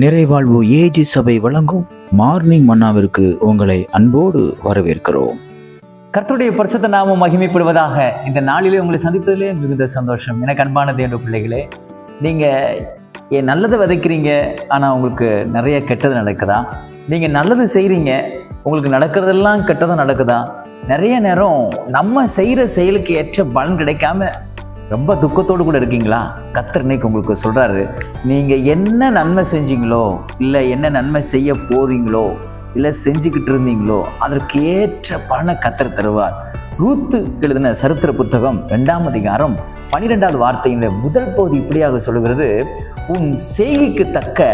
நிறைவாழ்வு AG சபை வழங்கும் morning மன்னாவிற்கு உங்களை அன்போடு வரவேற்கிறோம். கர்த்தருடைய பரிசுத்த நாமம் மகிமைப்படுவதாக இந்த நாளிலே உங்களை சந்திப்பதிலே மிகுந்த சந்தோஷம். எனக்கு அன்பான என்ற பிள்ளைகளே நீங்கள் என் நல்லதை விதைக்கிறீங்க ஆனால் உங்களுக்கு நிறைய கெட்டது நடக்குதா? நீங்கள் நல்லது செய்கிறீங்க உங்களுக்கு நடக்கிறதெல்லாம் கெட்டதும் நடக்குதா? நிறைய நேரம் நம்ம செய்கிற செயலுக்கு ஏற்ற பலன் கிடைக்காம ரொம்ப துக்கத்தோடு கூட இருக்கீங்களா? கத்தர் இன்னைக்கு உங்களுக்கு சொல்கிறாரு நீங்கள் என்ன நன்மை செஞ்சீங்களோ இல்லை என்ன நன்மை செய்ய போறீங்களோ இல்லை செஞ்சுக்கிட்டு இருந்தீங்களோ அதற்கு ஏற்ற பலன கத்தர் தருவார். ரூத்து எழுதின சரித்திர புத்தகம் ரெண்டாம் அதிகாரம் பன்னிரெண்டாவது வார்த்தையின் முதல் பகுதி இப்படியாக சொல்லுகிறது உன் செய்கைக்கு தக்க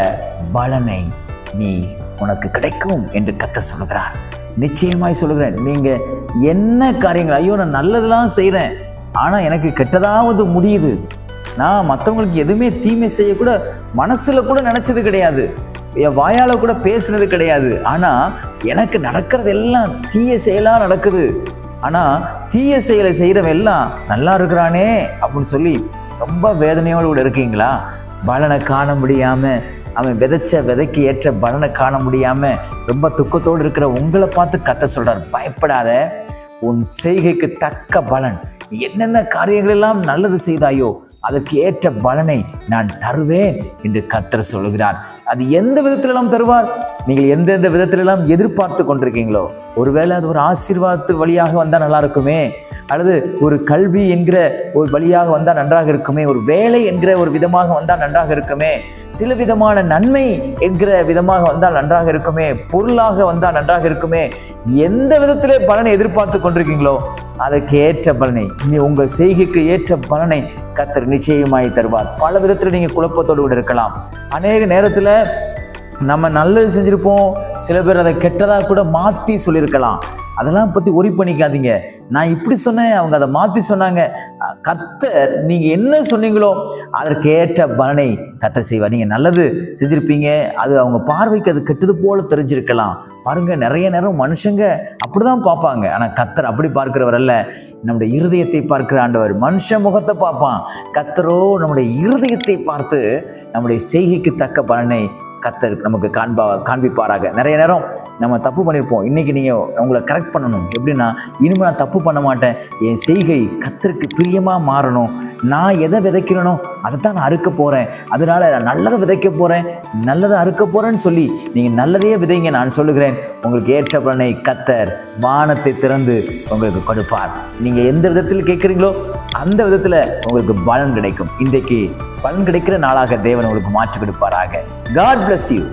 பலனை நீ உனக்கு கிடைக்கும் என்று கத்த சொல்லுகிறார். நிச்சயமாய் சொல்லுகிறேன் நீங்கள் என்ன காரியங்கள் ஐயோ நான் நல்லதெல்லாம் செய்கிறேன் ஆனால் எனக்கு கெட்டதாவது முடியுது. நான் மற்றவங்களுக்கு எதுவுமே தீமை செய்யக்கூட மனசில் கூட நினச்சது கிடையாது. என் வாயால் கூட பேசுனது கிடையாது. ஆனால் எனக்கு நடக்கிறது எல்லாம் தீய செயலாக நடக்குது. ஆனால் தீய செயலை செய்கிறவன் எல்லாம் நல்லா இருக்கிறானே அப்படின்னு சொல்லி ரொம்ப வேதனையோடு கூட இருக்கீங்களா? பலனை காண முடியாமல் அவன் விதைச்ச விதைக்கு ஏற்ற பலனை காண முடியாமல் ரொம்ப துக்கத்தோடு இருக்கிற உங்களை பார்த்து கத்த சொல்கிறார் பயப்படாத. உன் செய்கைக்கு தக்க பலன். நீ என்னென்ன காரியங்களெல்லாம் நல்லது செய்தாயோ அதற்கு ஏற்ற பலனை நான் தருவேன் என்று கத்தர் சொல்லுகிறார். அது எந்த விதத்திலெல்லாம் தருவார்? நீங்கள் எந்தெந்த விதத்திலெல்லாம் எதிர்பார்த்து கொண்டிருக்கீங்களோ ஒருவேளை அது ஒரு ஆசீர்வாதத்து வழியாக வந்தால் நல்லா இருக்குமே? அல்லது ஒரு கல்வி என்கிற ஒரு வழியாக வந்தால் நன்றாக இருக்குமே? ஒரு வேலை என்கிற ஒரு விதமாக வந்தால் நன்றாக இருக்குமே? சில விதமான நன்மை என்கிற விதமாக வந்தால் நன்றாக இருக்குமே? பொருளாக வந்தால் நன்றாக இருக்குமே? எந்த விதத்திலே பலனை எதிர்பார்த்து கொண்டிருக்கீங்களோ அதற்கு ஏற்ற பலனை நீ உங்கள் செய்கைக்கு ஏற்ற பலனை கத்தர் நிச்சயமாய் தருவார். பல விதத்தில் நீங்கள் குழப்பத்தோடு கூட இருக்கலாம். அநேக நேரத்தில் நம்ம நல்லது செஞ்சுருப்போம். சில பேர் அதை கெட்டதாக கூட மாற்றி சொல்லியிருக்கலாம் அதெல்லாம் பற்றி ஒரி பண்ணிக்காதீங்க. நான் இப்படி சொன்னேன் அவங்க அதை மாற்றி சொன்னாங்க. கர்த்தர் நீங்கள் என்ன சொன்னீங்களோ அதற்கு ஏற்ற பலனை கர்த்தர் செய்வார். நீங்கள் நல்லது செஞ்சுருப்பீங்க. அது அவங்க பார்வைக்கு அது கெட்டது போல் தெரிஞ்சிருக்கலாம். பாருங்கள் நிறைய நேரம் மனுஷங்க அப்படிதான் பார்ப்பாங்க. ஆனால் கத்தர் அப்படி பார்க்கிறவர் அல்ல. நம்முடைய இருதயத்தை பார்க்கிற ஆண்டவர் மனுஷ முகத்தை பார்ப்பான். கத்தரோ நம்முடைய இருதயத்தை பார்த்து நம்முடைய செய்கைக்கு தக்க பலனை கத்தர் நமக்கு காண்பா காண்பிப்பாராக. நிறைய நேரம் நம்ம தப்பு பண்ணியிருப்போம் இன்றைக்கி நீங்கள் உங்களை கரெக்ட் பண்ணணும். எப்படின்னா இனிமேல் நான் தப்பு பண்ண மாட்டேன். என் செய்கை கத்தருக்கு பிரியமாக மாறணும். நான் எதை விதைக்கிறேனோ அதை தான் நான் அறுக்க போகிறேன் அதனால் நான் நல்லதை விதைக்க போகிறேன் நல்லதை அறுக்க போகிறேன்னு சொல்லி நீங்கள் நல்லதையே விதைங்க நான் சொல்லுகிறேன். உங்களுக்கு ஏற்ற பலனை கத்தர் வானத்தை திறந்து உங்களுக்கு கொடுப்பார். நீங்கள் எந்த விதத்தில் கேட்குறீங்களோ அந்த விதத்தில் உங்களுக்கு பலன் கிடைக்கும். இன்றைக்கு பலன் கிடைக்கிற நாளாக தேவன் உங்களுக்கு மாற்றி கொடுப்பாராக. God bless you